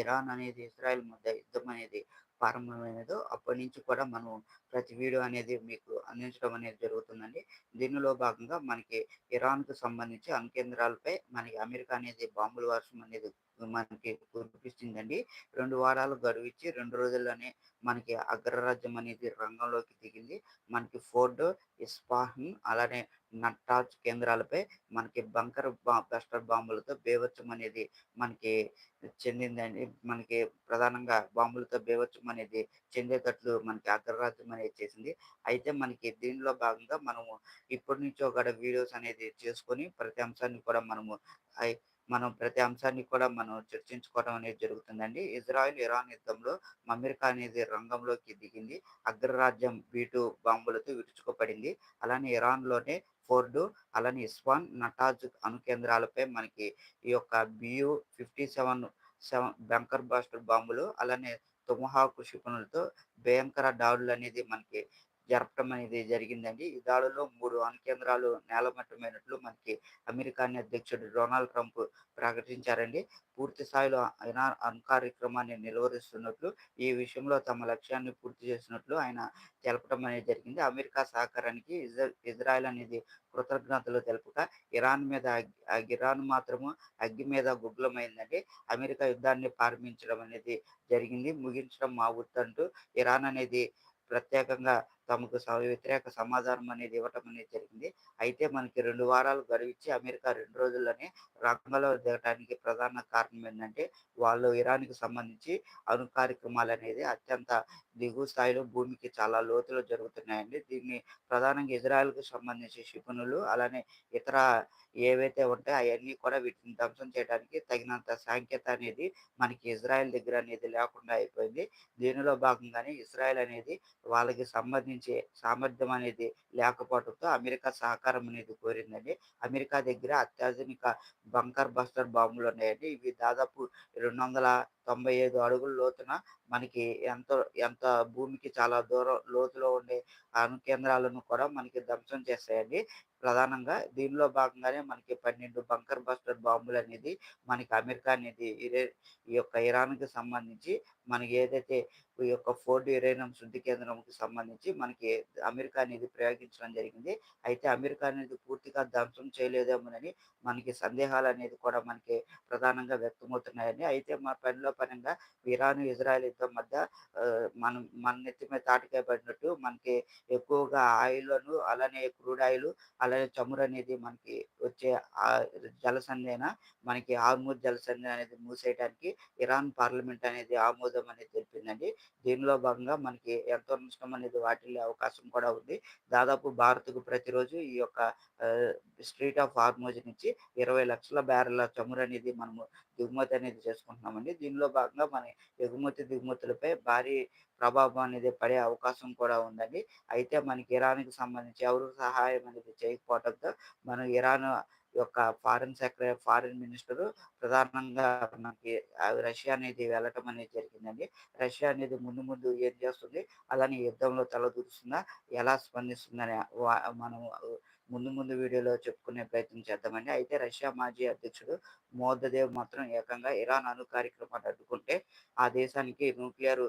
Iran అనేది Israel మధ్య యుద్ధం అనేది ప్రారంభమైనదో అప్పటి నుంచి కూడా మనం ప్రతి వీడియో అనేది మీకు అందించడం అనేది జరుగుతుందండి. దీనిలో భాగంగా మనకి ఇరాన్కు సంబంధించి అణు కేంద్రాలపై మనకి అమెరికా అనేది బాంబుల వర్షం అనేది మనకి కురిపిస్తుందండి. రెండు వారాలు గడువిచ్చి రెండు రోజుల్లోనే మనకి అగ్రరాజ్యం అనేది రంగంలోకి దిగింది. మనకి ఫోర్డ్ ఇస్పాహన్ అలానే నట్టాజ్ కేంద్రాలపై మనకి బంకర్ బా బస్టర్ బాంబులతో బేవచ్చం అనేది మనకి చెందిందండి. మనకి ప్రధానంగా బాంబులతో బేవచ్చం అనేది చెందేటట్లు మనకి అగ్రరాజ్యం అనేది చేసింది. అయితే మనకి దీనిలో భాగంగా మనము ఇప్పటి నుంచో కూడా వీడియోస్ అనేది చేసుకొని ప్రతి అంశాన్ని కూడా మనము మనం ప్రతి అంశాన్ని కూడా మనం చర్చించుకోవడం అనేది జరుగుతుందండి. ఇజ్రాయెల్ ఇరాన్ యుద్ధంలో అమెరికా అనేది రంగంలోకి దిగింది. అగ్రరాజ్యం బీటు బాంబులతో విరుచుకుపడింది. అలానే ఇరాన్లోనే ఫోర్డు అలానే ఇస్వాన్ నటాజ్ అణు కేంద్రాలపై మనకి ఈ యొక్క B U fifty seven seven bunker buster బాంబులు అలానే తుమహాకు క్షిపణులతో భయంకర దాడులు అనేది మనకి జరపడం అనేది జరిగిందండి. ఈ దాడుల్లో మూడు అణు కేంద్రాలు నేలమట్టమైనట్లు మనకి అమెరికా అధ్యక్షుడు డొనాల్డ్ ట్రంప్ ప్రకటించారండి. పూర్తి స్థాయిలో ఇరాన్ అణు కార్యక్రమాన్ని నిలువరిస్తున్నట్లు ఈ విషయంలో తమ లక్ష్యాన్ని పూర్తి చేసినట్లు ఆయన తెలపడం అనేది జరిగింది. అమెరికా సహకారానికి ఇజ్రాయెల్ అనేది కృతజ్ఞతలు తెలుపక ఇరాన్ మీద ఇరాన్ మాత్రము అగ్గి మీద గుగ్లమైందండి. అమెరికా యుద్ధాన్ని ప్రారంభించడం అనేది జరిగింది. ముగించడం మా అంటూ ఇరాన్ అనేది ప్రత్యేకంగా తమకు వ్యతిరేక సమాధానం అనేది ఇవ్వటం అనేది జరిగింది. అయితే మనకి రెండు వారాలు గడివిచ్చి అమెరికా రెండు రోజుల్లోనే రంగంలో దిగటానికి ప్రధాన కారణం ఏంటంటే వాళ్ళు ఇరాన్కి సంబంధించి అణు కార్యక్రమాలు అనేది అత్యంత దిగువ స్థాయిలో భూమికి చాలా లోతులో జరుగుతున్నాయండి. దీన్ని ప్రధానంగా ఇజ్రాయెల్కి సంబంధించి క్షిపణులు అలానే ఇతర ఏవైతే ఉంటాయో అవన్నీ కూడా వీటిని ధ్వంసం చేయడానికి తగినంత సాంకేత అనేది మనకి ఇజ్రాయెల్ దగ్గర అనేది లేకుండా అయిపోయింది. దీనిలో భాగంగానే ఇజ్రాయెల్ అనేది వాళ్ళకి సంబంధించి సామర్థ్యం అనేది లేకపోవడంతో అమెరికా సహకారం అనేది కోరిందండి. అమెరికా దగ్గర అత్యాధునిక బంకర్ బస్టర్ బాంబులు ఉన్నాయండి. ఇవి దాదాపు రెండు వందల తొంభై ఐదు అడుగుల లోతున మనకి ఎంత ఎంత భూమికి చాలా దూరం లోతులో ఉండే అణు కేంద్రాలను కూడా మనకి ధ్వంసం చేస్తాయండి. ప్రధానంగా దీనిలో భాగంగానే మనకి పన్నెండు బంకర్ బస్టర్ బాంబులు అనేది మనకి అమెరికా అనేది ఇరే ఈ యొక్క ఇరాన్కి సంబంధించి మనకి ఏదైతే ఈ యొక్క ఫోర్డ్ యురేనియం శుద్ధి కేంద్రంకి సంబంధించి మనకి అమెరికా అనేది ప్రయోగించడం జరిగింది. అయితే అమెరికా అనేది పూర్తిగా ధ్వంసం చేయలేదేమోనని మనకి సందేహాలు అనేది కూడా మనకి ప్రధానంగా వ్యక్తమవుతున్నాయని అయితే మా పనిలో పరంగా ఇరాన్ ఇజ్రాయెల్ యుద్ధం మధ్య మనం మన నెత్తి మీద తాటికాయ పడినట్టు మనకి ఎక్కువగా ఆయిల్ను అలానే క్రూడ్ ఆయిల్ అలానే చమురు అనేది మనకి వచ్చే జలసంధిన మనకి ఆర్మూర్ జలసంధి అనేది మూసేయడానికి ఇరాన్ పార్లమెంట్ అనేది ఆమోదం అనేది తెలిపిందండి. దీనిలో భాగంగా మనకి ఎంతో నష్టం అనేది వాటిల్లే అవకాశం కూడా ఉంది. దాదాపు భారత్కు ప్రతిరోజు ఈ యొక్క స్ట్రీట్ ఆఫ్ ఆర్మోజ్ నుంచి ఇరవై లక్షల బ్యారెల చమురు అనేది మనము దిగుమతి అనేది చేసుకుంటున్నామండి. దీనిలో భాగంగా మన ఎగుమతి దిగుమతులపై భారీ ప్రభావం అనేది పడే అవకాశం కూడా ఉందండి. అయితే మనకి ఇరాన్కి సంబంధించి ఎవరు సహాయం అనేది చేయకపోవడంతో మనం ఇరాన్ యొక్క ఫారిన్ సెక్రటరీ ఫారిన్ మినిస్టర్ ప్రధానంగా మనకి రష్యా అనేది వెళ్ళటం అనేది జరిగిందండి. రష్యా అనేది ముందు ముందు ఏం చేస్తుంది? అలానే యుద్ధంలో తలదూరుస్తుందా? ఎలా స్పందిస్తుందని మనం ముందు ముందు వీడియోలో చెప్పుకునే ప్రయత్నం చేద్దామండి. అయితే రష్యా మాజీ అధ్యక్షుడు మోదదేవ్ మాత్రం ఏకంగా ఇరాన్ అణు కార్యక్రమాన్ని అడ్డుకుంటే ఆ దేశానికి న్యూక్లియర్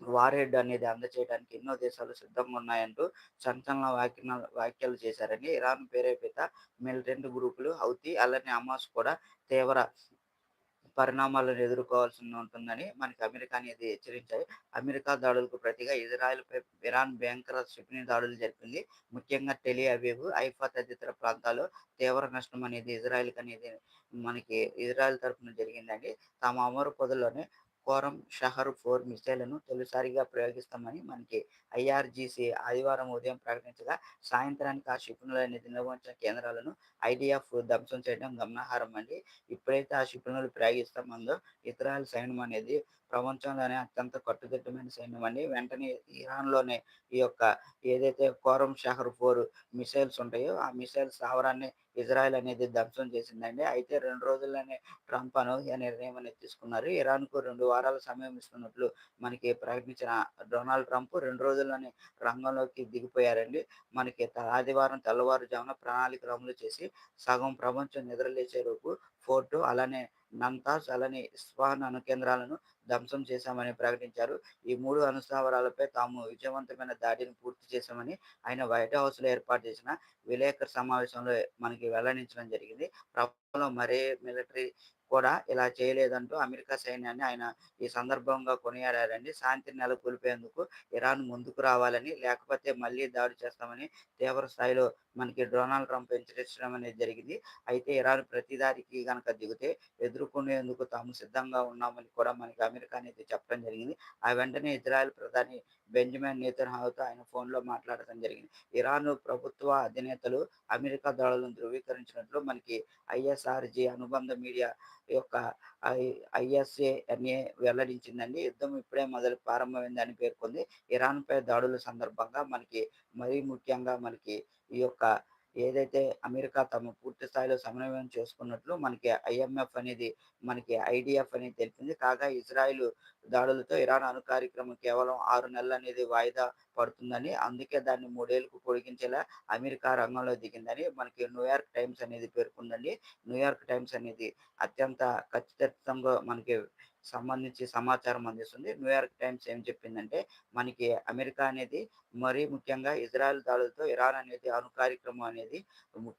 వారెడ్ అనేది అందచేయడానికి ఎన్నో దేశాలు సిద్ధంగా ఉన్నాయంటూ సంచలన వ్యాఖ్య వ్యాఖ్యలు చేశారని ఇరాన్ ప్రేరేపిత మిలిటెంట్ గ్రూపులు హౌతీ అలానే అమాస్ కూడా తీవ్ర పరిణామాలను ఎదుర్కోవాల్సి ఉంటుందని మనకి అమెరికా అనేది హెచ్చరించాయి. అమెరికా దాడులకు ప్రతిగా ఇజ్రాయెల్పై ఇరాన్ భయంకర క్షిపణి దాడులు జరిపింది. ముఖ్యంగా టెలి అవీవ్ ఐఫా తదితర ప్రాంతాల్లో తీవ్ర నష్టం అనేది ఇజ్రాయెల్కి అనేది మనకి ఇజ్రాయెల్ తరఫున జరిగిందండి. తమ అమరు పొదల్లోనే కోరం షహర్ ఫోర్ మిసైళ్ళను తొలిసారిగా ప్రయోగిస్తామని మనకి ఐఆర్జీసీ ఆదివారం ఉదయం ప్రకటించగా సాయంత్రానికి ఆ క్షిపణులని నిర్వహించిన కేంద్రాలను ఐడిఎఫ్ ధ్వంసం చేయడం గమనార్హం అండి. ఎప్పుడైతే ఆ క్షిపణులు ప్రయోగిస్తామందో ఇతరాల సైన్యం అనేది ప్రపంచంలోనే అత్యంత కట్టుదిట్టమైన సైన్యం అండి. వెంటనే ఇరాన్లోనే ఈ యొక్క ఏదైతే కోరం షహర్ ఫోర్ మిసైల్స్ ఉంటాయో ఆ మిసైల్ స్థావరాన్ని ఇజ్రాయెల్ అనేది ధ్వంసం చేసిందండి. అయితే రెండు రోజుల్లోనే ట్రంప్ అనూహ్య నిర్ణయం అనేది తీసుకున్నారు. ఇరాన్కు రెండు వారాల సమయం ఇస్తున్నట్లు మనకి ప్రకటించిన డొనాల్డ్ ట్రంప్ రెండు రోజుల్లోనే రంగంలోకి దిగిపోయారండి. మనకి ఆదివారం తెల్లవారుజామున ప్రణాళిక అమలు చేసి సగం ప్రపంచం నిద్రలేచే లోపు ఫోర్టు అలానే నంతాజ్ అలానే ఇస్ఫాహాన్ అణు కేంద్రాలను ధ్వంసం చేశామని ప్రకటించారు. ఈ మూడు అనుస్థావరాలపై తాము విజయవంతమైన దాడిని పూర్తి చేశామని ఆయన వైట్ హౌస్లో ఏర్పాటు చేసిన విలేకరు సమావేశంలో మనకి వెల్లడించడం జరిగింది. ప్రభుత్వంలో మరే మిలిటరీ కూడా ఇలా చేయలేదంటూ అమెరికా సైన్యాన్ని ఆయన ఈ సందర్భంగా కొనియాడారండి. శాంతి నెలకొల్పేందుకు ఇరాన్ ముందుకు రావాలని లేకపోతే మళ్ళీ దాడి చేస్తామని తీవ్ర స్థాయిలో మనకి డొనాల్డ్ ట్రంప్ హెచ్చరించడం అనేది జరిగింది. అయితే ఇరాన్ ప్రతిదారికి కనుక దిగితే ఎదుర్కొనేందుకు తాము సిద్ధంగా ఉన్నామని కూడా మనకి అమెరికా అనేది చెప్పడం జరిగింది. ఆ వెంటనే ఇజ్రాయెల్ ప్రధాని బెంజమిన్ నేతన్హావుతో ఆయన ఫోన్లో మాట్లాడటం జరిగింది. ఇరాన్ ప్రభుత్వ అధినేతలు అమెరికా దాడులను ధృవీకరించినట్లు మనకి ఐఎస్ఆర్జీ అనుబంధ మీడియా యొక్క ఐఎస్ఏ అని వెల్లడించిందండి. యుద్ధం ఇప్పుడే మొదలు ప్రారంభమైందని పేర్కొంది. ఇరాన్పై దాడుల సందర్భంగా మనకి మరీ ముఖ్యంగా మనకి ఈ యొక్క ఏదైతే అమెరికా తమ పూర్తి స్థాయిలో సమన్వయం చేసుకున్నట్లు మనకి ఐఎంఎఫ్ అనేది మనకి ఐడిఎఫ్ అనేది తెలిపింది. కాగా ఇజ్రాయిల్ దాడులతో ఇరాన్ అణు కార్యక్రమం కేవలం ఆరు నెలలు అనేది వాయిదా పడుతుందని అందుకే దాన్ని మూడేళ్ళకు పొడిగించేలా అమెరికా రంగంలో దిగిందని మనకి న్యూయార్క్ టైమ్స్ అనేది పేర్కొందండి. న్యూయార్క్ టైమ్స్ అనేది అత్యంత ఖచ్చితంగా మనకి సంబంధించి సమాచారం అందిస్తుంది. న్యూయార్క్ టైమ్స్ ఏం చెప్పిందంటే మనకి అమెరికా అనేది మరీ ముఖ్యంగా ఇజ్రాయెల్ దాడులతో ఇరాన్ అనేది అణు కార్యక్రమం అనేది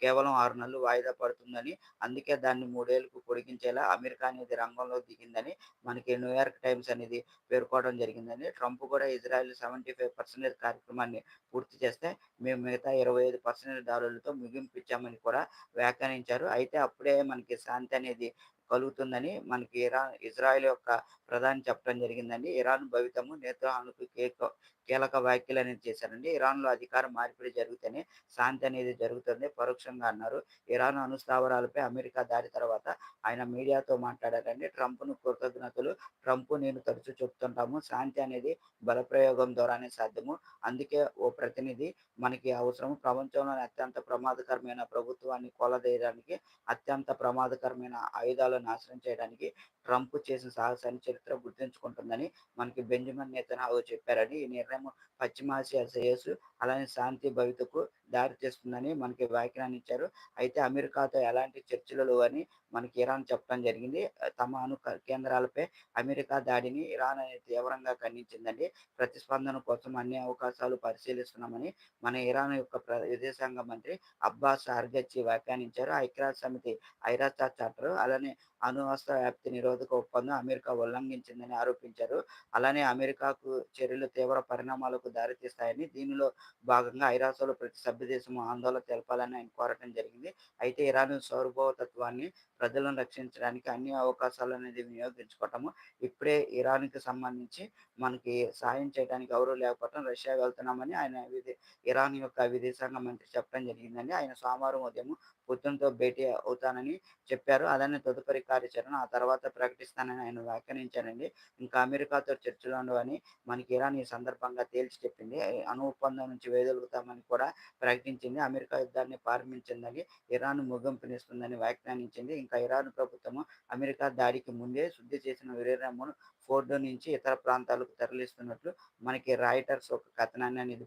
కేవలం ఆరు నెలలు వాయిదా పడుతుందని అందుకే దాన్ని మూడేళ్ళకు పొడిగించేలా అమెరికా అనేది రంగంలో దిగిందని మనకి న్యూయార్క్ టైమ్స్ అనేది పేర్కోవడం జరిగిందని ట్రంప్ కూడా ఇజ్రాయెల్ సెవెంటీ ఫైవ్ పర్సెంటేజ్ కార్యక్రమాన్ని పూర్తి చేస్తే మేము మిగతా ఇరవై ఐదు పర్సెంటేజ్ దాడులతో ముగింపించామని కూడా వ్యాఖ్యానించారు. అయితే అప్పుడే మనకి శాంతి అనేది కలుగుతుందని మనకి ఇరాన్ ఇజ్రాయెల్ యొక్క ప్రధాని చెప్పడం జరిగిందండి. ఇరాన్ భవితము నేతృహానుకు కేక కీలక వ్యాఖ్యలు అనేది చేశారండి. ఇరాన్లో అధికార మార్పిడి జరిగితేనే శాంతి అనేది జరుగుతుంది పరోక్షంగా అన్నారు. ఇరాన్ అనుస్థావరాలపై అమెరికా దాడి తర్వాత ఆయన మీడియాతో మాట్లాడారండి. ట్రంప్ను కృతజ్ఞతలు. ట్రంప్ నేను తరచూ చెప్తుంటాము. శాంతి అనేది బలప్రయోగం ద్వారానే సాధ్యము. అందుకే ఓ ప్రతినిధి మనకి అవసరం ప్రపంచంలోని అత్యంత ప్రమాదకరమైన ప్రభుత్వాన్ని కొలదేయడానికి అత్యంత ప్రమాదకరమైన ఆయుధాలను నాశనం చేయడానికి ట్రంప్ చేసిన సాహసాన్ని చరిత్ర గుర్తుంచుకుంటుందని మనకి బెంజమిన్ నేతనాహు చెప్పారని ఈ నిర్ణయం పశ్చిమాసియా శ్రేయస్సు అలానే శాంతి భవితకు దారి తీస్తుందని మనకి వ్యాఖ్యానించారు అయితే అమెరికాతో ఎలాంటి చర్చలు అని మనకి ఇరాన్ చెప్పడం జరిగింది. తమ అణు కేంద్రాలపై అమెరికా దాడిని ఇరాన్ అనేది తీవ్రంగా ఖండించిందండి. ప్రతిస్పందన కోసం అన్ని అవకాశాలు పరిశీలిస్తున్నామని మన ఇరాన్ యొక్క విదేశాంగ మంత్రి అబ్బాస్ అర్గచ్చి వ్యాఖ్యానించారు. ఐక్యరాజ్య సమితి ఐరాచా చార్టర్ అలానే అణువస్త్ర వ్యాప్తి నిరోధక ఒప్పందం అమెరికా ఉల్లంఘించిందని ఆరోపించారు. అలానే అమెరికాకు చర్యలు తీవ్ర పరిణామాలకు దారితీస్తాయని దీనిలో భాగంగా ఐరాసలో ప్రతి సభ్య భారతదేశం ఆందోళన తెలపాలని ఆయన కోరటం జరిగింది. అయితే ఇరాన్ సార్వభౌమత్వాన్ని ప్రజలను రక్షించడానికి అన్ని అవకాశాలు అనేది వినియోగించుకోవటము ఇప్పుడే ఇరాన్కి సంబంధించి మనకి సాయం చేయడానికి ఎవరు లేకపోవటం రష్యా వెళ్తున్నామని ఆయన ఇరాన్ యొక్క విదేశాంగ మంత్రి చెప్పడం జరిగిందని ఆయన సోమవారం ఉదయం పుతిన్తో భేటీ అవుతానని చెప్పారు. అలానే తదుపరి కార్యాచరణ ఆ తర్వాత ప్రకటిస్తానని ఆయన వ్యాఖ్యానించారండి. ఇంకా అమెరికాతో చర్చలు ఉండవని మనకి ఇరాన్ ఈ సందర్భంగా తేల్చి చెప్పింది. అణు ఒప్పందం నుంచి వేదొలుగుతామని కూడా ప్రకటించింది. అమెరికా యుద్ధాన్ని ప్రారంభించిందని ఇరాన్ ముగింపునిస్తుందని వ్యాఖ్యానించింది. ఇంకా ఇరాన్ ప్రభుత్వము అమెరికా దాడికి ముందే శుద్ధి చేసిన విరేరమును ఫోర్డో నుంచి ఇతర ప్రాంతాలకు తరలిస్తున్నట్లు మనకి రాయిటర్స్ ఒక కథనాన్ని అనేది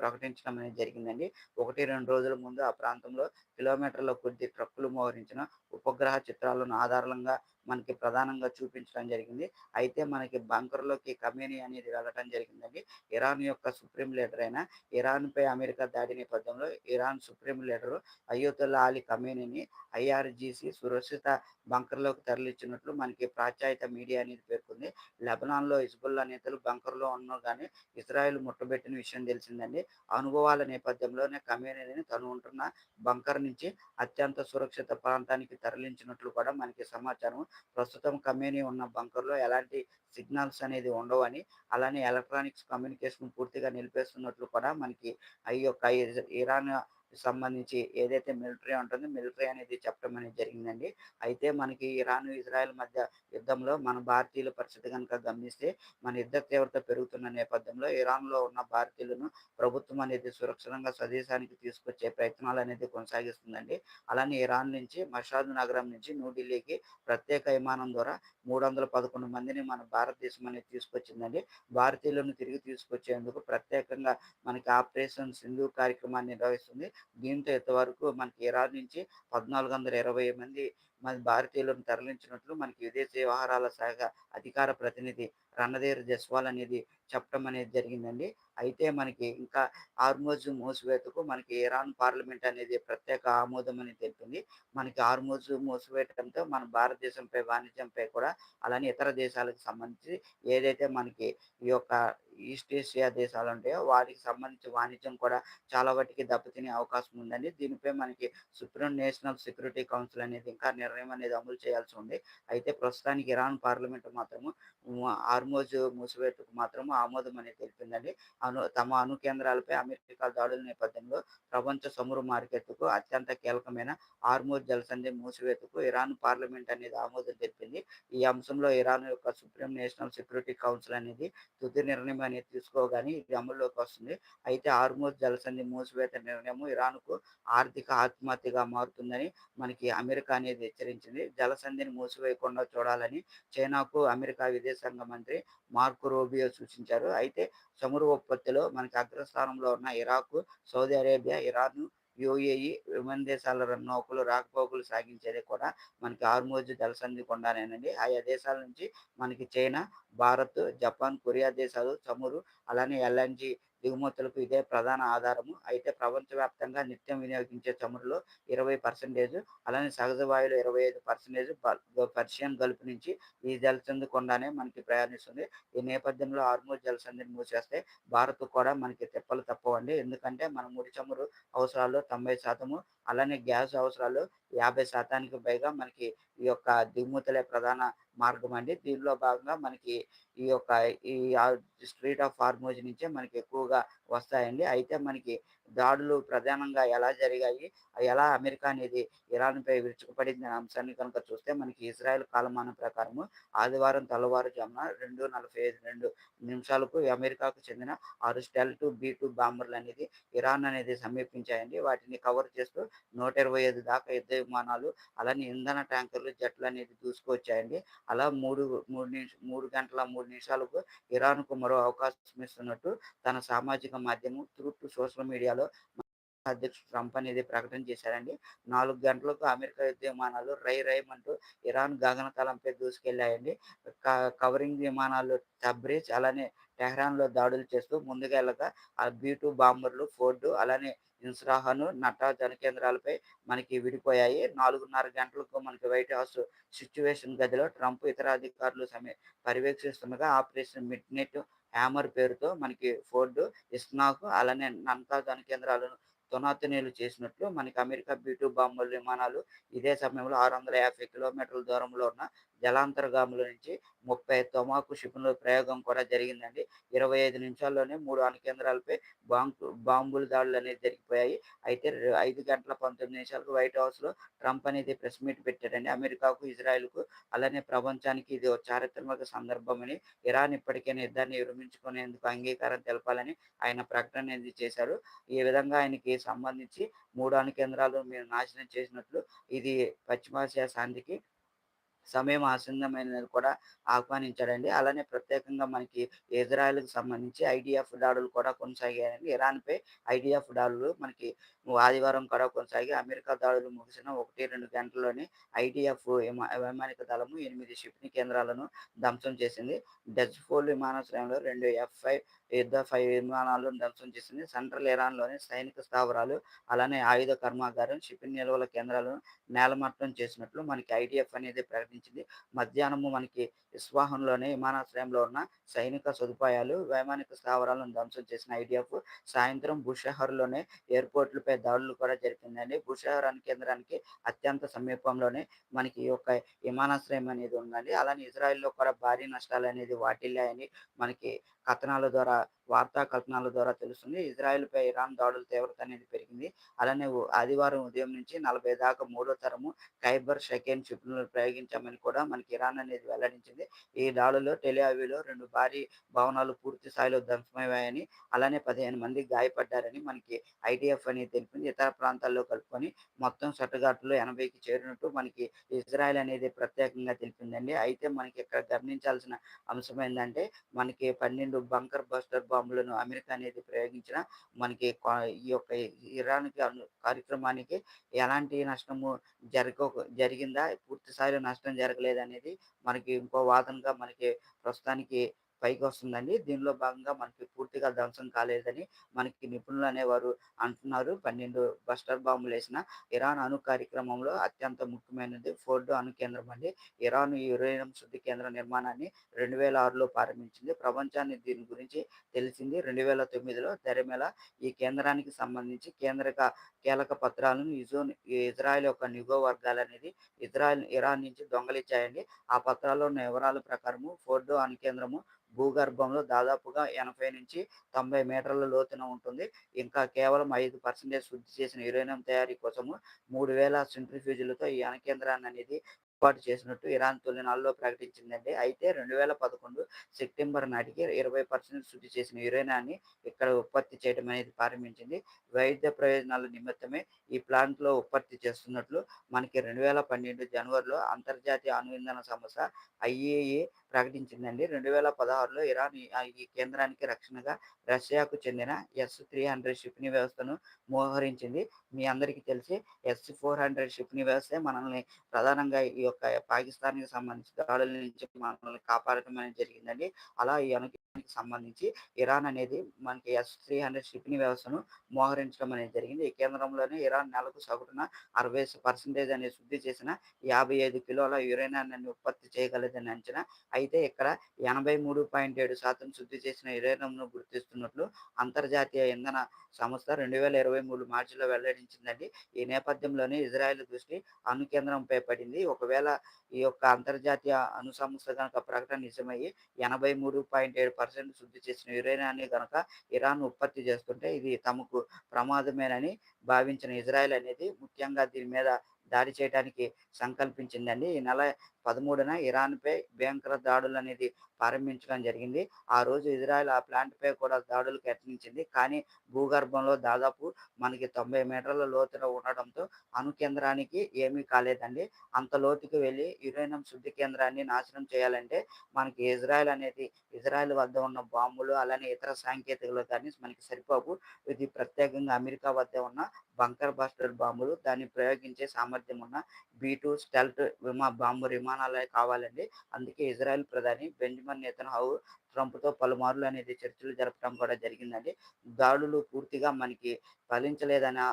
ప్రకటించడం అనేది జరిగిందండి. ఒకటి రెండు రోజుల ముందు ఆ ప్రాంతంలో కిలోమీటర్ల కొద్ది ట్రక్కులు మోహరించిన ఉపగ్రహ చిత్రాలను ఆధారంగా మనకి ప్రధానంగా చూపించడం జరిగింది. అయితే మనకి బంకర్లోకి కమేనీ అనేది వెళ్ళటం జరిగిందండి. ఇరాన్ యొక్క సుప్రీం లీడర్ అయిన ఇరాన్పై అమెరికా దాడి నేపథ్యంలో Iran supreme leader Ayatollah Ali కమేనీని IRGC సురక్షిత బంకర్లోకి తరలించినట్లు మనకి ప్రాచాయిత మీడియా అనేది పేర్కొంది. లెబనాన్లో హిజ్బుల్లా నేతలు బంకర్లో ఉన్నారు కానీ ఇజ్రాయెల్ ముట్టబెట్టిన విషయం తెలిసిందండి. అనుభవాల నేపథ్యంలోనే కమ్యూనిటీని తను ఉంటున్న బంకర్ నుంచి అత్యంత సురక్షిత ప్రాంతానికి తరలించినట్లు కూడా మనకి సమాచారం. ప్రస్తుతం కమేనీ ఉన్న బంకర్లో ఎలాంటి సిగ్నల్స్ అనేది ఉండవని అలానే ఎలక్ట్రానిక్స్ కమ్యూనికేషన్ పూర్తిగా నిలిపేస్తున్నట్లు కూడా మనకి ఈ యొక్క ఇరాన్ సంబంధించి ఏదైతే మిలిటరీ ఉంటుందో మిలిటరీ అనేది చెప్పడం అనేది జరిగిందండి. అయితే మనకి ఇరాన్ ఇజ్రాయెల్ మధ్య యుద్ధంలో మన భారతీయుల పరిస్థితి కనుక గమనిస్తే మన యుద్ధ తీవ్రత పెరుగుతున్న నేపథ్యంలో ఇరాన్లో ఉన్న భారతీయులను ప్రభుత్వం అనేది సురక్షితంగా స్వదేశానికి తీసుకొచ్చే ప్రయత్నాలు అనేది కొనసాగిస్తుందండి. అలానే ఇరాన్ నుంచి మషాద్ నగరం నుంచి న్యూఢిల్లీకి ప్రత్యేక విమానం ద్వారా మూడు వందల పదకొండు మందిని మన భారతదేశం అనేది తీసుకొచ్చిందండి. భారతీయులను తిరిగి తీసుకొచ్చేందుకు ప్రత్యేకంగా మనకి ఆపరేషన్ సింధు కార్యక్రమాన్ని నిర్వహిస్తుంది. దీంతో ఇంతవరకు మనకి ఇరాన్ నుంచి పద్నాలుగు వందల ఇరవై మంది మన భారతీయులను తరలించినట్లు మనకి విదేశీ వ్యవహారాల శాఖ అధికార ప్రతినిధి రణధీర్ జస్వాల్ అనేది చెప్పడం అనేది జరిగిందండి. అయితే మనకి ఇంకా ఆర్మోజ్ మూసివేతకు మనకి ఇరాన్ పార్లమెంట్ అనేది ప్రత్యేక ఆమోదం అని తెలిపింది. మనకి ఆర్మోజ్ మూసివేయడంతో మన భారతదేశంపై వాణిజ్యంపై కూడా అలానే ఇతర దేశాలకు సంబంధించి ఏదైతే మనకి ఈ యొక్క ఈస్ట్ ఏషియా దేశాలు ఉంటాయో వాటికి సంబంధించి వాణిజ్యం కూడా చాలా వాటికి దెబ్బతినే అవకాశం ఉందండి. దీనిపై మనకి సుప్రీం నేషనల్ సెక్యూరిటీ కౌన్సిల్ అనేది ఇంకా నిర్ణయం అనేది అమలు చేయాల్సి ఉంది. అయితే ప్రస్తుతానికి ఇరాన్ పార్లమెంట్ మాత్రము ఆర్మోజ్ మూసివేతకు మాత్రము ఆమోదం అనేది తెలిపిందండి. అను తమ అణు కేంద్రాలపై అమెరికా దాడుల నేపథ్యంలో ప్రపంచ సమురు మార్కెట్కు అత్యంత కీలకమైన ఆర్మోజ్ జలసంధి మూసివేతకు ఇరాన్ పార్లమెంట్ అనేది ఆమోదం తెలిపింది. ఈ అంశంలో ఇరాన్ యొక్క సుప్రీం నేషనల్ సెక్యూరిటీ కౌన్సిల్ అనేది తుది నిర్ణయం అనేది తీసుకోగానే ఇది అమల్లోకి వస్తుంది. అయితే ఆర్మోజ్ జలసంధి మూసివేత నిర్ణయం ఇరాన్కు ఆర్థిక ఆత్మహత్యగా మారుతుందని మనకి అమెరికా అనేది హెచ్చరించింది. జలసంధిని మూసివేయకుండా చూడాలని చైనాకు అమెరికా విదేశాంగ మంత్రి మార్కో రూబియో సూచించారు. అయితే చమురు ఉత్పత్తిలో మనకి అగ్రస్థానంలో ఉన్న Iraq Saudi Arabia Iran UAE Oman దేశాల నౌకలు రాకపోకలు సాగించేది కూడా మనకి ఆర్మోజ్ జలసంధి కొండానేనండి. ఆయా దేశాల నుంచి మనకి చైనా భారత్ జపాన్ కొరియా దేశాలు చమురు అలానే ఎల్ఎన్జి దిగుమతులకు ఇదే ప్రధాన ఆధారము. అయితే ప్రపంచవ్యాప్తంగా నిత్యం వినియోగించే చమురులో ఇరవై పర్సెంటేజ్ అలానే సహజ వాయువులు ఇరవై ఐదు పర్సెంటేజ్ పర్షియన్ గల్ఫ్ నుంచి ఈ జలసంధి కొండానే మనకి ప్రయాణిస్తుంది. ఈ నేపథ్యంలో ఆర్మూర్ జలసంధిని మూసేస్తే భారత్ కూడా మనకి తిప్పలు తప్పవండి. ఎందుకంటే మన ముడి చమురు అవసరాలు తొంభై శాతము అలానే గ్యాస్ అవసరాలు యాభై శాతానికి పైగా మనకి ఈ యొక్క దిగుమతులే ప్రధాన మార్గం అండి దీనిలో భాగంగా మనకి ఈ యొక్క ఈ స్ట్రీట్ ఆఫ్ ఫార్మోజ్ నుంచే మనకి ఎక్కువగా వస్తాయండి. అయితే మనకి దాడులు ప్రధానంగా ఎలా జరిగాయి ఎలా అమెరికా అనేది ఇరాన్పై విరుచుకుపడింది అనే అంశాన్ని కనుక చూస్తే మనకి ఇజ్రాయెల్ కాలమానం ప్రకారము ఆదివారం తెల్లవారుజామున రెండు నలభై ఐదు రెండు నిమిషాలకు అమెరికాకు చెందిన ఆరు స్టెల్ టు బీ టూ బాంబర్లు అనేది ఇరాన్ అనేది సమీపించాయండి. వాటిని కవర్ చేస్తూ నూట ఇరవై ఐదు దాకా యుద్ధ విమానాలు అలానే ఇంధన ట్యాంకర్లు జట్లు అనేది దూసుకొచ్చాయండి అలా మూడు మూడు నిమిషం మూడు గంటల మూడు నిమిషాలకు ఇరాన్కు మరో అవకాశం ఇస్తున్నట్టు తన సామాజిక మాధ్యమం త్రూ సోషల్ మీడియాలో అధ్యక్షుడు ట్రంప్ అనేది ప్రకటన చేశారండి. నాలుగు గంటలకు అమెరికా యుద్ధ విమానాలు రై రైమంటూ ఇరాన్ గగనతలంపై దూసుకెళ్ళాయండి. కవరింగ్ విమానాలు తబ్రిజ్ అలానే టెహ్రాన్లో దాడులు చేస్తూ ముందుకెళ్ళక ఆ బీ టూ బాంబర్లు ఫోర్డు అలానే ఇన్స్రాహను నటా జనకేంద్రాలపై మనకి విడిపోయాయి. నాలుగున్నర గంటలకు మనకి వైట్ హౌస్ సిచ్యువేషన్ గదిలో ట్రంప్ ఇతర అధికారులు సమయ పర్యవేక్షిస్తుండగా ఆపరేషన్ మిడ్ నెట్ హ్యామర్ పేరుతో మనకి ఫోర్డ్ ఇస్నాకు అలానే నంద ధన కేంద్రాలు తునాతునీలు చేసినట్లు మనకి అమెరికా బీటూ బాంబుల విమానాలు ఇదే సమయంలో ఆరు వందల యాభై కిలోమీటర్ల దూరంలో ఉన్న జలాంతర్గాముల నుంచి ముప్పై తొమాకు క్షిపణుల ప్రయోగం కూడా జరిగిందండి. ఇరవై ఐదు నిమిషాల్లోనే మూడు అణు కేంద్రాలపై బాంబు బాంబుల దాడులు అనేది జరిగిపోయాయి. అయితే ఐదు గంటల పంతొమ్మిది నిమిషాలకు వైట్ హౌస్లో ట్రంప్ అనేది ప్రెస్ మీట్ పెట్టాడండి. అమెరికాకు ఇజ్రాయెల్కు అలానే ప్రపంచానికి ఇది ఒక చారిత్రాత్మక సందర్భమని ఇరాన్ ఇప్పటికే యుద్ధాన్ని విరమించుకునేందుకు అంగీకారం తెలపాలని ఆయన ప్రకటన అనేది చేశారు. ఈ విధంగా ఆయనకి సంబంధించి మూడు అణు కేంద్రాలు మీరు నాశనం చేసినట్లు ఇది పశ్చిమాసియా శాంతికి సమయం ఆసన్నమైనది కూడా ఆహ్వానించాడండి. అలానే ప్రత్యేకంగా మనకి ఇజ్రాయెల్కి సంబంధించి ఐడిఎఫ్ దాడులు కూడా కొనసాగాయండి. ఇరాన్పై ఐడిఎఫ్ దాడులు మనకి ఆదివారం కూడా కొనసాగి అమెరికా దాడులు ముగిసిన ఒకటి రెండు గంటల్లోనే ఐడిఎఫ్ వైమానిక దళము ఎనిమిది షిప్పింగ్ కేంద్రాలను ధ్వంసం చేసింది. డజ్ఫోల్ విమానాశ్రయంలో రెండు ఎఫ్ ఫైవ్ యుద్ధ ఫైవ్ విమానాలను ధ్వంసం చేసింది. సెంట్రల్ ఇరాన్లోని సైనిక స్థావరాలు అలానే ఆయుధ కర్మాగారం షిప్పింగ్ నిల్వల కేంద్రాలను నేలమట్టం చేసినట్లు మనకి ఐడిఎఫ్ అనేది ప్రకటించింది మధ్యాహ్నము మనకి ఇస్వాహంలోనే విమానాశ్రయంలో ఉన్న సైనిక సదుపాయాలు వైమానిక స్థావరాలను ధ్వంసం చేసిన ఐడిఎఫ్ సాయంత్రం బుషహర్లోనే ఎయిర్పోర్ట్లపై దాడులు కూడా జరిపిందండి. బుషహర్ అనే కేంద్రానికి అత్యంత సమీపంలోనే మనకి ఈ యొక్క విమానాశ్రయం అనేది ఉందండి. అలానే ఇజ్రాయెల్లో కూడా భారీ నష్టాలు అనేది వాటిల్లాయని మనకి కథనాల ద్వారా వార్తా కథనాల ద్వారా తెలుస్తుంది. ఇజ్రాయెల్పై ఇరాన్ దాడుల తీవ్రత అనేది పెరిగింది. అలానే ఆదివారం ఉదయం నుంచి నలభై దాకా మూడో తరము ఖైబర్ సెకండ్ క్షిపణులు ప్రయోగించామని కూడా మనకి ఇరాన్ అనేది వెల్లడించింది. ఈ దాడుల్లో టెలియావిలో రెండు భారీ భవనాలు పూర్తి స్థాయిలో ధ్వంసమయ్యాయని అలానే పదిహేను మంది గాయపడ్డారని మనకి ఐటీఎఫ్ అనేది తెలిపింది. ఇతర ప్రాంతాల్లో కలుపుకొని మొత్తం సట్టుగాట్లు ఎనభైకి చేరినట్టు మనకి ఇజ్రాయెల్ అనేది ప్రత్యేకంగా తెలిపిందండి. అయితే మనకి ఇక్కడ గమనించాల్సిన అంశం ఏంటంటే మనకి పన్నెండు బంకర్ బస్టర్ బాంబులను అమెరికా అనేది ప్రయోగించిన మనకి ఈ యొక్క ఇరాన్కి కార్యక్రమానికి ఎలాంటి నష్టము జరగ జరిగిందా? పూర్తి స్థాయిలో నష్టం జరగలేదనేది మనకి ఇంకో వాదనగా మనకి ప్రస్తుతానికి పైకి వస్తుందండి దీనిలో భాగంగా మనకి పూర్తిగా ధ్వంసం కాలేదని మనకి నిపుణులు అనేవారు అంటున్నారు. పన్నెండు బస్టర్ బాంబులు వేసిన ఇరాన్ అణు కార్యక్రమంలో అత్యంత ముఖ్యమైనది ఫోర్డో అణు కేంద్రం అండి. ఇరాన్ యురేనియం శుద్ధి కేంద్ర నిర్మాణాన్ని రెండు వేల ఆరులో ప్రారంభించింది. ప్రపంచాన్ని దీని గురించి తెలిసింది రెండు వేల తొమ్మిదిలో తెరమేళ ఈ కేంద్రానికి సంబంధించి కేంద్రక కీలక పత్రాలను ఇజోన్ ఇజ్రాయెల్ యొక్క నిగో వర్గాలు అనేది ఇజ్రాయెల్ ఇరాన్ నుంచి దొంగలిచ్చాయండి. ఆ పత్రాల్లో ఉన్న వివరాల ప్రకారము ఫోర్డో అణు కేంద్రము భూగర్భంలో దాదాపుగా ఎనభై నుంచి తొంభై మీటర్ల లోతున ఉంటుంది. ఇంకా కేవలం ఐదు పర్సెంటేజ్ శుద్ధి చేసిన యురేనియం తయారీ కోసము మూడు వేల సెంట్రిఫ్యూజులతో ఈ అణకేంద్రాన్ని అనేది ఏర్పాటు చేసినట్టు ఇరాన్ తొలినాల్లో ప్రకటించిందండి. అయితే రెండు వేల పదకొండు సెప్టెంబర్ నాటికి ఇరవై పర్సెంట్ శుద్ధి చేసిన యురేనాన్ని ఇక్కడ ఉత్పత్తి చేయడం అనేది ప్రారంభించింది. వైద్య ప్రయోజనాల నిమిత్తమే ఈ ప్లాంట్లో ఉత్పత్తి చేస్తున్నట్లు మనకి రెండు వేల పన్నెండు జనవరిలో అంతర్జాతీయ అణు ఇంధన సంస్థ ఐఏఏ ప్రకటించిందండి. రెండు వేల పదహారులో ఇరాన్ ఈ కేంద్రానికి రక్షణగా రష్యాకు చెందిన ఎస్ త్రీ హండ్రెడ్ షిప్ని వ్యవస్థను మోహరించింది. మీ అందరికీ తెలిసి ఎస్ ఫోర్ హండ్రెడ్ షిప్ని వ్యవస్థ మనల్ని ప్రధానంగా ఈ యొక్క పాకిస్తాన్కి సంబంధించిన దాడుల నుంచి మనల్ని కాపాడటం అనేది జరిగిందండి. అలా ఈ సంబంధించి ఇరాన్ అనేది మనకి ఎస్ త్రీ హండ్రెడ్ షిప్ని వ్యవస్థను మోహరించడం అనేది జరిగింది. ఈ కేంద్రంలోనే ఇరాన్ నెలకు సగటున అరవై పర్సెంటేజ్ అనేది శుద్ధి చేసిన యాభై ఐదు కిలోల యురేనియాన్ని ఉత్పత్తి చేయగలదని అంచనా. అయితే ఇక్కడ ఎనభై మూడు పాయింట్ ఏడు శాతం శుద్ధి చేసిన యురేనియంను గుర్తిస్తున్నట్లు అంతర్జాతీయ ఇంధన సంస్థ రెండు వేల ఇరవై మూడు మార్చిలో వెల్లడించిందండి. ఈ నేపథ్యంలోనే ఇజ్రాయెల్ దృష్టి అణు కేంద్రంపై పడింది. ఒకవేళ ఈ యొక్క అంతర్జాతీయ అణు సంస్థ కనుక ప్రకటన నిజమయ్యి ఎనభై మూడు పాయింట్ ఏడు పర్సెంట్ శుద్ధి చేసిన యురేనియాన్ని కనుక ఇరాన్ ఉత్పత్తి చేస్తుంటే ఇది తమకు ప్రమాదమేనని భావించిన ఇజ్రాయెల్ అనేది ముఖ్యంగా దీని మీద దాడి చేయడానికి సంకల్పించిందండి. ఈ నెల పదమూడున ఇరాన్పై భయంకర దాడులు అనేది ప్రారంభించడం జరిగింది. ఆ రోజు ఇజ్రాయెల్ ఆ ప్లాంట్పై కూడా దాడులకు యత్నించింది. కానీ భూగర్భంలో దాదాపు మనకి తొంభై మీటర్ల లోతున ఉండడంతో అణు కేంద్రానికి ఏమీ కాలేదండి. అంత లోతుకి వెళ్ళి యురేనియం శుద్ధి కేంద్రాన్ని నాశనం చేయాలంటే మనకి ఇజ్రాయెల్ అనేది ఇజ్రాయెల్ వద్ద ఉన్న బాంబులు అలానే ఇతర సాంకేతికలు కానీ మనకి సరిపోవు. ఇది ప్రత్యేకంగా అమెరికా వద్ద ఉన్న బంకర్ బస్టర్ బాంబులు దాన్ని ప్రయోగించే సామర్థ్యం ఉన్న బీ టూ స్టెల్ట్ విమా బాంబు విమానాలే కావాలండి. అందుకే ఇజ్రాయెల్ ప్రధాని బెంజమిన్ హౌ ట్రంప్తో పలుమార్లు అనేది చర్చలు జరపడం కూడా జరిగిందండి. దాడులు పూర్తిగా మనకి ఫలించలేదనే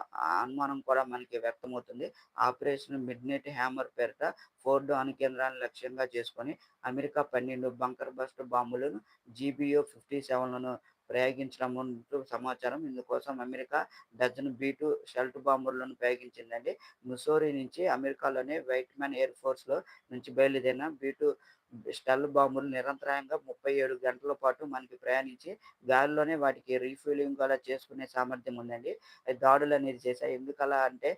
అనుమానం కూడా మనకి వ్యక్తమవుతుంది. ఆపరేషన్ మిడ్ నైట్ హ్యామర్ పేరిట ఫోర్డ్ అణు కేంద్రాన్ని లక్ష్యంగా చేసుకొని అమెరికా పన్నెండు బంకర్ బస్ట్ బాంబులను జీబీఓ ఫిఫ్టీ సెవెన్లను ప్రయోగించడం సమాచారం ఇందుకోసం America dozen B two stealth బాంబర్లను ప్రయోగించిందండి. ముసోరి నుంచి అమెరికాలోని వైట్ మ్యాన్ ఎయిర్ ఫోర్స్లో నుంచి బయలుదేరిన బీ టూ స్టల్ బాంబులు నిరంతరాయంగా ముప్పై ఏడు గంటల పాటు మనకి ప్రయాణించి గాలిలోనే వాటికి రీఫ్యూలింగ్ కూడా చేసుకునే సామర్థ్యం ఉందండి. దాడులు అనేది చేశాయి. ఎందుకలా అంటే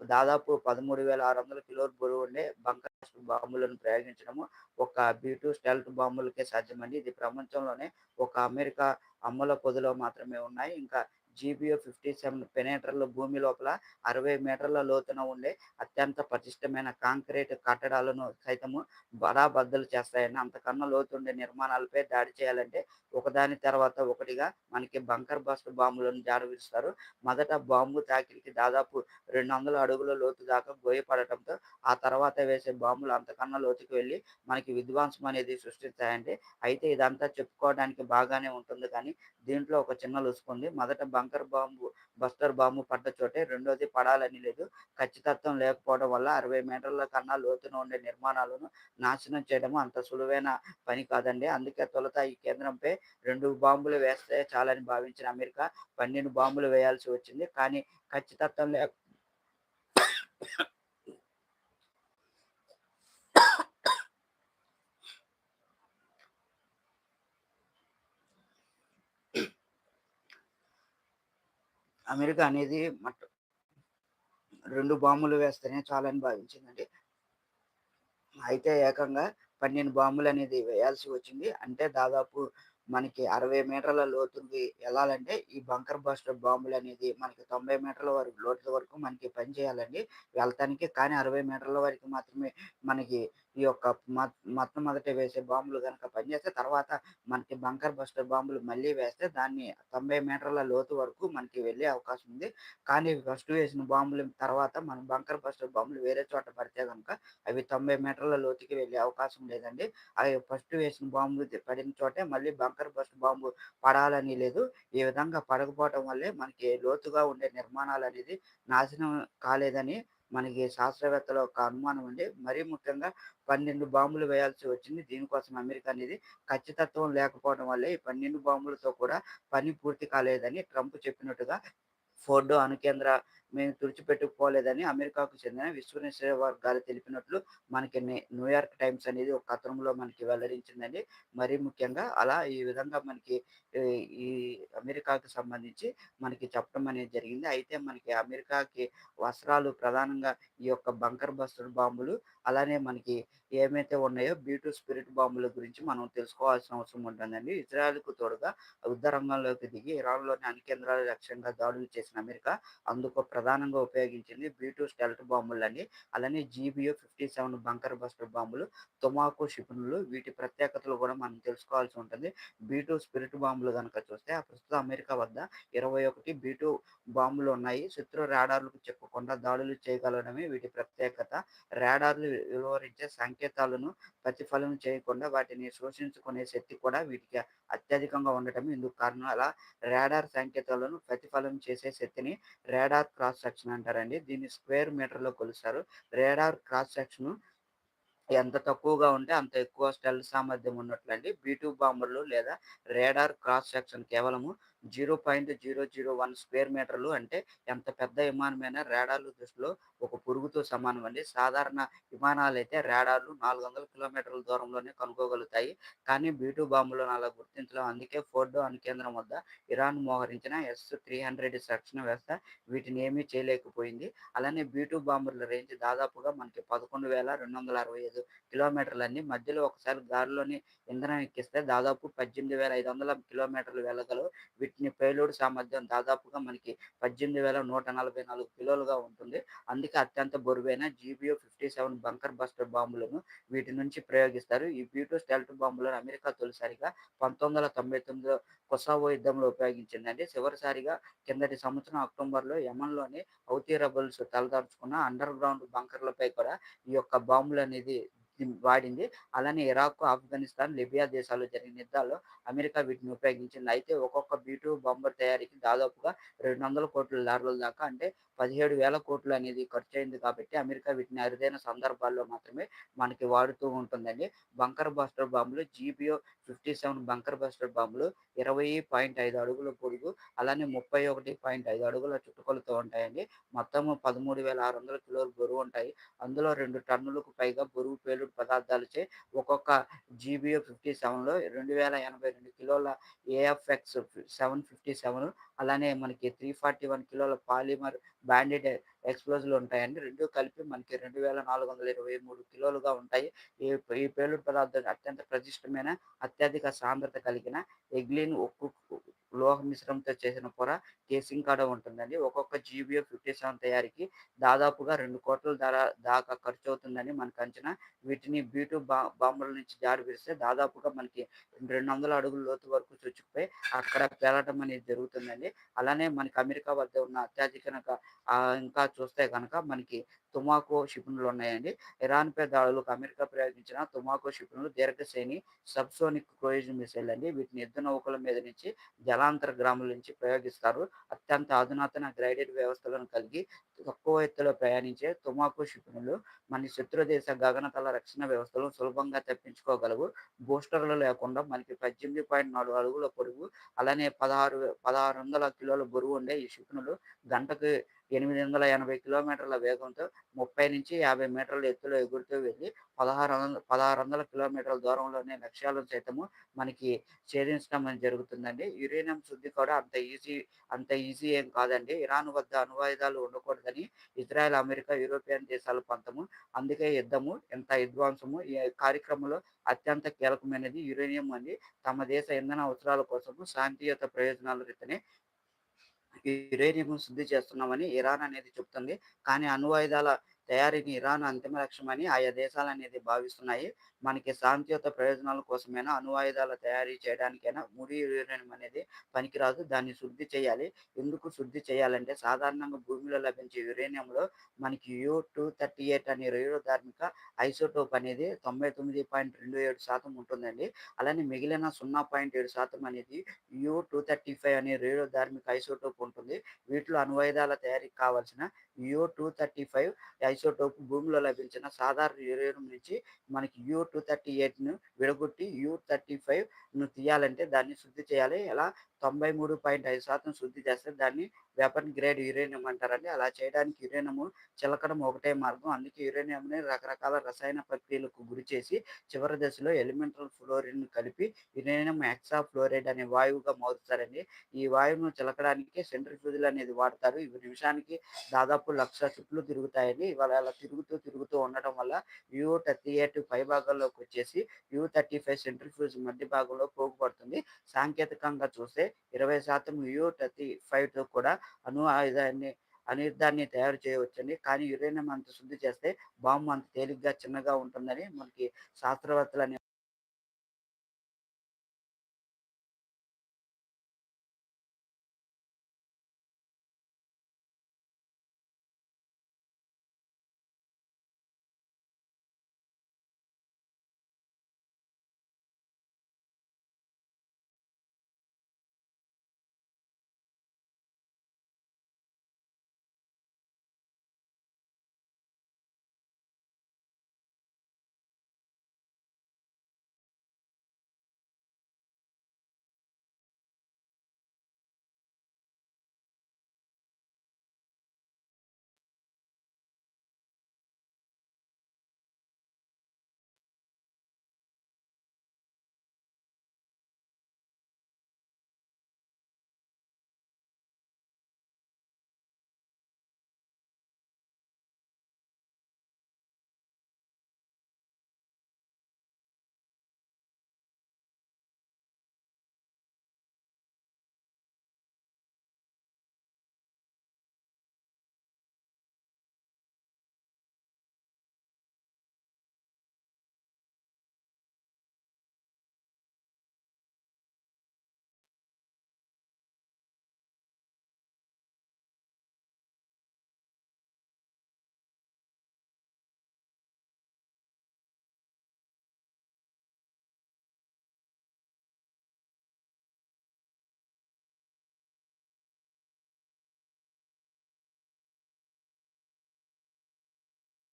దాదాపు పదమూడు వేల ఆరు వందల కిలోల బరువు ఉండే బంకర్ బాంబులను ప్రయోగించడము ఒక బీ టూ స్టెల్ట్ బాంబులకే సాధ్యమండి. ఇది ప్రపంచంలోనే ఒక అమెరికా అమ్మల పొదిలో మాత్రమే ఉన్నాయి. ఇంకా జీబీఓ ఫిఫ్టీ సెవెన్ పెనేటర్లు భూమి లోపల అరవై మీటర్ల లోతున ఉండే అత్యంత పటిష్టమైన కాంక్రీట్ కట్టడాలను సైతము బడాబద్దలు చేస్తాయని అంతకన్నా లోతుండే నిర్మాణాలపై దాడి చేయాలంటే ఒకదాని తర్వాత ఒకటిగా మనకి బంకర్ బస్ట్ బాంబులను జారవిస్తారు మొదట బాంబు తాకిడికి దాదాపు రెండు వందల అడుగుల లోతు దాకా గోయపడటంతో ఆ తర్వాత వేసే బాంబులు అంతకన్నా లోతుకు వెళ్ళి మనకి విధ్వంసం అనేది సృష్టిస్తాయండి. అయితే ఇదంతా చెప్పుకోవడానికి బాగానే ఉంటుంది కానీ దీంట్లో ఒక చిన్న లుసుకుంది. మొదట బంకర్ బాంబు బస్టర్ బాంబు పడ్డ చోటే రెండోది పడాలని లేదు. ఖచ్చితత్వం లేకపోవడం వల్ల అరవై మీటర్ల కన్నా లోతున ఉండే నిర్మాణాలను నాశనం చేయడం అంత సులువైన పని కాదండి. అందుకే తొలుత ఈ కేంద్రంపై రెండు బాంబులు వేస్తే చాలని భావించిన అమెరికా పన్నెండు బాంబులు వేయాల్సి వచ్చింది. కానీ ఖచ్చితత్వం లేక అమెరికా అనేది మట్ రెండు బాంబులు వేస్తేనే చాలని భావించిందండి అయితే ఏకంగా పన్నెండు బాంబులు అనేది వేయాల్సి వచ్చింది. అంటే దాదాపు మనకి 60 మీటర్ల లోతుకి వెళ్ళాలంటే ఈ బంకర్ బస్టర్ బాంబులనేది మనకి 90 మీటర్ల వరకు లోతు వరకు మనకి పనిచేయాలండి వెళ్తానికి. కానీ 60 మీటర్ల వరకు మాత్రమే మనకి ఈ యొక్క మొట్టమొదట వేసే బాంబులు కనుక పనిచేస్తే తర్వాత మనకి బంకర్ బస్టర్ బాంబులు మళ్ళీ వేస్తే దాన్ని 90 మీటర్ల లోతు వరకు మనకి వెళ్ళే అవకాశం ఉంది. కానీ ఫస్ట్ వేసిన బాంబులు తర్వాత మనం బంకర్ బస్టర్ బాంబులు వేరే చోట పడితే కనుక అవి 90 మీటర్ల లోతుకి వెళ్ళే అవకాశం లేదండి. అవి ఫస్ట్ వేసిన బాంబు పడిన చోటే మళ్ళీ బంకర్ బస్టర్ బాంబు పడాలని లేదు. ఈ విధంగా పడకపోవటం వల్లే మనకి లోతుగా ఉండే నిర్మాణాలు అనేది నాశనం కాలేదని మనకి శాస్త్రవేత్తల యొక్క అనుమానం అండి. మరీ ముఖ్యంగా 12 బాంబులు వేయాల్సి వచ్చింది. దీనికోసం అమెరికా అనేది ఖచ్చితత్వం లేకపోవడం వల్లే ఈ 12 బాంబులతో కూడా పని పూర్తి కాలేదని ట్రంప్ చెప్పినట్టుగా ఫోర్డో అణు కేంద్ర మేము తుడిచిపెట్టుకుపోలేదని అమెరికాకు చెందిన విశ్వనేశ్వర వర్గాలు తెలిపినట్లు మనకి న్యూయార్క్ టైమ్స్ అనేది ఒక కథనంలో మనకి వెల్లడించిందండి. మరీ ముఖ్యంగా అలా ఈ విధంగా మనకి ఈ అమెరికాకు సంబంధించి మనకి చెప్పడం అనేది జరిగింది. అయితే మనకి అమెరికాకి వస్త్రాలు ప్రధానంగా ఈ యొక్క బంకర్ బస్టర్ బాంబులు అలానే మనకి ఏమైతే ఉన్నాయో బ్యూటూ స్పిరిట్ బాంబుల గురించి మనం తెలుసుకోవాల్సిన అవసరం ఉంటుందండి. ఇజ్రాయెల్‌కు తోడుగా యుద్ధ రంగంలోకి దిగి ఇరాన్‌లోని అన్ని కేంద్రాల లక్ష్యంగా దాడులు చేసిన అమెరికా అందుకు ప్రధానంగా ఉపయోగించింది బీ టూ బాంబులు బాంబులండి. అలానే జీబీయూ 57 బంకర్ బస్టర్ బాంబులు, తుమాకు క్షిపణులు వీటి ప్రత్యేకతలు కూడా మనం తెలుసుకోవాల్సి ఉంటుంది. బీ టూ స్పిరిట్ బాంబులు కనుక చూస్తే ప్రస్తుతం అమెరికా వద్ద 21 బీ టూ బాంబులు ఉన్నాయి. శత్రు రాడార్‌లకు చెప్పకుండా దాడులు చేయగలగడమే వీటి ప్రత్యేకత. రాడార్‌లు వివరించే సంకేతాలను ప్రతిఫలనం చేయకుండా వాటిని శోషించుకునే శక్తి కూడా వీటికి అత్యధికంగా ఉండటమే ఇందుకు కారణం. అలా రాడార్ సంకేతాలను ప్రతిఫలం చేసే శక్తిని రాడార్ క్రాస్ సెక్షన్ అంటారండి. దీన్ని స్క్వేర్ మీటర్‌లో కొలుస్తారు. రేడార్ క్రాస్ సెక్షన్ ఎంత తక్కువగా ఉంటే అంత ఎక్కువ స్టెల్ సామర్థ్యం ఉన్నట్లండి. బీటూ బాంబర్లు లేదా రేడార్ క్రాస్ సెక్షన్ కేవలము 0.001 స్క్వేర్ మీటర్లు అంటే ఎంత పెద్ద విమానమైన రేడార్ల దృష్టిలో ఒక పురుగుతో సమానం అండి. సాధారణ విమానాలు అయితే రాడార్లు 400 కిలోమీటర్ల దూరంలోనే కనుక్కోగలుగుతాయి. కానీ బీ బాంబులను అలా గుర్తించడం అందుకే ఫోర్డో అణు కేంద్రం వద్ద ఇరాన్ మోహరించిన ఎస్ త్రీ హండ్రెడ్ రక్షణ వ్యవస్థ వీటిని ఏమీ చేయలేకపోయింది. అలానే బీ బాంబుల రేంజ్ దాదాపుగా మనకి పదకొండు వేల రెండు వందల అరవై ఐదు కిలోమీటర్లన్నీ మధ్యలో ఒకసారి గాలిలోని ఇంధనం ఎక్కిస్తే దాదాపు 18,500 కిలోమీటర్లు వెళ్ళగలవు. వీటిని పేలోడ్ సామర్థ్యం దాదాపుగా మనకి 18,144 కిలోలుగా ఉంటుంది. అందుకే అత్యంత బరువైన G B U fifty seven bunker buster బాంబులను వీటి నుంచి ప్రయోగిస్తారు. ఈ బ్యూటో స్టెల్ట్ బాంబులను అమెరికా తొలిసారిగా 1999లో కొసావో యుద్ధంలో ఉపయోగించిందండి. చివరిసారిగా కిందటి సంవత్సరం అక్టోబర్‌లో యమన్లోని హౌతీ రెబెల్స్ తలదాచుకున్న అండర్ గ్రౌండ్ బంకర్‌లపై కూడా ఈ యొక్క బాంబులు అనేది వాడింది. అలానే ఇరాక్, ఆఫ్ఘనిస్తాన్, లిబియా దేశాల్లో జరిగిన యుద్ధాల్లో అమెరికా వీటిని ఉపయోగించింది. అయితే ఒక్కొక్క బీ టూ బాంబర్ తయారీకి దాదాపుగా $200,00,00,000 దాకా అంటే పదిహేడు వేల కోట్లు అనేది ఖర్చు అయింది కాబట్టి అమెరికా వీటిని అరుదైన సందర్భాల్లో మాత్రమే మనకి వాడుతూ ఉంటుందండి. బంకర్ బాస్టర్ బాంబులు G B U fifty seven bunker buster బాంబులు ఇరవై పాయింట్ ఐదు అడుగుల పొడుగు అలానే ముప్పై ఒకటి పాయింట్ ఐదు అడుగుల చుట్టుకొలతో ఉంటాయండి. మొత్తము పదమూడు వేల ఆరు వందల కిలోలు బరువు ఉంటాయి. అందులో రెండు టన్నులకు పైగా బరువు పేలుడు పదార్థాలచే ఒక్కొక్క జీబీఓ ఫిఫ్టీ సెవెన్లో రెండు వేల ఎనభై రెండు కిలోల ఏఎఫ్ఎక్స్ సెవెన్ ఫిఫ్టీ సెవెన్ అలానే మనకి 341 కిలోల పాలిమర్ బ్యాండెడ్ ఎక్స్‌ప్లోజివ్‌లు ఉంటాయండి. రెండు కలిపి మనకి 2,423 కిలోలుగా ఉంటాయి. ఈ ఈ పేలుడు పదార్థాలు అత్యంత ప్రతిష్టమైన అత్యధిక సాంద్రత కలిగిన ఎగ్లిన్ ఉక్కు లోహ మిశ్రమంతో చేసిన పొర కేసింగ్ కాడ ఉంటుందండి. ఒక్కొక్క జీబీ ఫిఫ్టీ సెవెన్ తయారీకి దాదాపుగా రెండు కోట్ల ధర దాకా ఖర్చు అవుతుందని మనకు అంచనా. వీటిని బీ టూ బా బాంబుల నుంచి జారి విడిస్తే దాదాపుగా మనకి 200 అడుగుల లోతు వరకు చొచ్చుకుపోయి అక్కడ పేలటం అనేది జరుగుతుందండి. అలానే మనకి అమెరికా వద్ద ఉన్న అత్యధికంగా ఇంకా చూస్తే కనుక మనకి తుమాకో క్షిపణులు ఉన్నాయండి. ఇరాన్‌పై దాడులకు అమెరికా ప్రయోగించిన తుమాకో క్షిపణులు దీర్ఘశ్రేణి సబ్‌సోనిక్ క్రూయిజ్ మిసైల్ అండి. వీటిని యుద్ధ నౌకల మీద నుంచి జలాంతర గ్రామాల నుంచి ప్రయోగిస్తారు. అత్యంత అధునాతన గ్రైడెడ్ వ్యవస్థలను కలిగి తక్కువ ఎత్తులో ప్రయాణించే తుమాకో క్షిపణులు మన శత్రు దేశ గగనతల రక్షణ వ్యవస్థలను సులభంగా తప్పించుకోగలవు. బూస్టర్లు లేకుండా మనకి 18.4 అడుగుల పొడవు అలానే 16 1600 కిలోల బరువు ఉండే ఈ క్షిపణులు గంటకు ఎనిమిది వందల ఎనభై కిలోమీటర్ల వేగంతో ముప్పై నుంచి యాభై మీటర్ల ఎత్తులో ఎగురుతూ వెళ్ళి పదహారు వందల పదహారు వందల కిలోమీటర్ల దూరంలోనే లక్ష్యాలను సైతము మనకి ఛేదించడం జరుగుతుందండి. యురేనియం శుద్ధి కూడా అంత ఈజీ అంత ఈజీ ఏం కాదండి. ఇరాన్ వద్ద అణ్వాయుధాలు ఉండకూడదని ఇజ్రాయెల్ అమెరికా యూరోపియన్ దేశాల పంతము. అందుకే యుద్ధము ఎంత విధ్వంసము ఈ కార్యక్రమంలో అత్యంత కీలకమైనది యురేనియం అని తమ దేశ ఇంధన అవసరాల కోసము శాంతియుత ప్రయోజనాల రీతిని యురేనియం శుద్ధి చేస్తున్నామని ఇరాన్ అనేది చెప్తుంది. కానీ అణు ఆయుధాల తయారీని ఇరాన్ అంతిమ లక్ష్యమని ఆయా దేశాలు అనేది భావిస్తున్నాయి. మనకి శాంతియుత ప్రయోజనాల కోసమైనా అణు ఆయుధాల తయారీ చేయడానికైనా ముడి యురేనియం అనేది పనికిరాదు. దాన్ని శుద్ధి చేయాలి. ఎందుకు శుద్ధి చేయాలంటే సాధారణంగా భూమిలో లభించే యురేనియంలో మనకి యూ టూ థర్టీ ఎయిట్ అనే రేడియోధార్మిక ఐసోటోప్ అనేది తొంభై తొమ్మిది పాయింట్ రెండు ఏడు శాతం ఉంటుందండి. అలానే మిగిలిన సున్నా పాయింట్ ఏడు శాతం అనేది యూ టూ థర్టీ ఫైవ్ అనే రేడియోధార్మిక ఐసోటోప్ ఉంటుంది. వీటిలో అణ్వాయుధాల తయారీకి కావాల్సిన U two thirty five isotope భూమిలో లభించిన సాధారణ యురేనియం నుంచి మనకి యూ టూ థర్టీ ఎయిట్ను విడగొట్టి యూ థర్టీ ఫైవ్ను తీయాలంటే దాన్ని శుద్ధి చేయాలి. ఎలా? తొంభై మూడు పాయింట్ ఐదు శాతం శుద్ధి చేస్తే దాన్ని వెపన్ గ్రేడ్ యురేనియం అంటారండి. అలా చేయడానికి యురేనియం చిలకడం ఒకటే మార్గం. అందుకే యురేనియంని రకరకాల రసాయన ప్రక్రియలకు గురి చేసి చివరి దశలో ఎలిమెంటల్ ఫ్లోరిన్ కలిపి యురేనియం హెక్సా ఫ్లోరైడ్ అనే వాయువుగా మారుస్తారండి. ఈ వాయువును చిలకడానికి సెంట్రిఫ్యూజులు అనేది వాడతారు. ఇవి నిమిషానికి దాదాపు లక్ష చుట్లు తిరుగుతాయండి. ఇవాళ అలా తిరుగుతూ తిరుగుతూ ఉండటం వల్ల యూ థర్టీ ఎయిట్ పై భాగంలోకి వచ్చేసి యూ థర్టీ ఫైవ్ సెంట్రిఫ్యూజ్ మధ్య భాగంలో పోగుపడుతుంది. సాంకేతికంగా చూస్తే ఇరవై శాతం యూ థర్టీ ఫైవ్తో కూడా అణు ఆయుధాన్ని అనిర్ధాన్ని తయారు చేయవచ్చండి కానీ యురేనియం అంత శుద్ధి చేస్తే బాంబు అంత తేలిగ్గా చిన్నగా ఉంటుందని మనకి శాస్త్రవేత్తలు అనే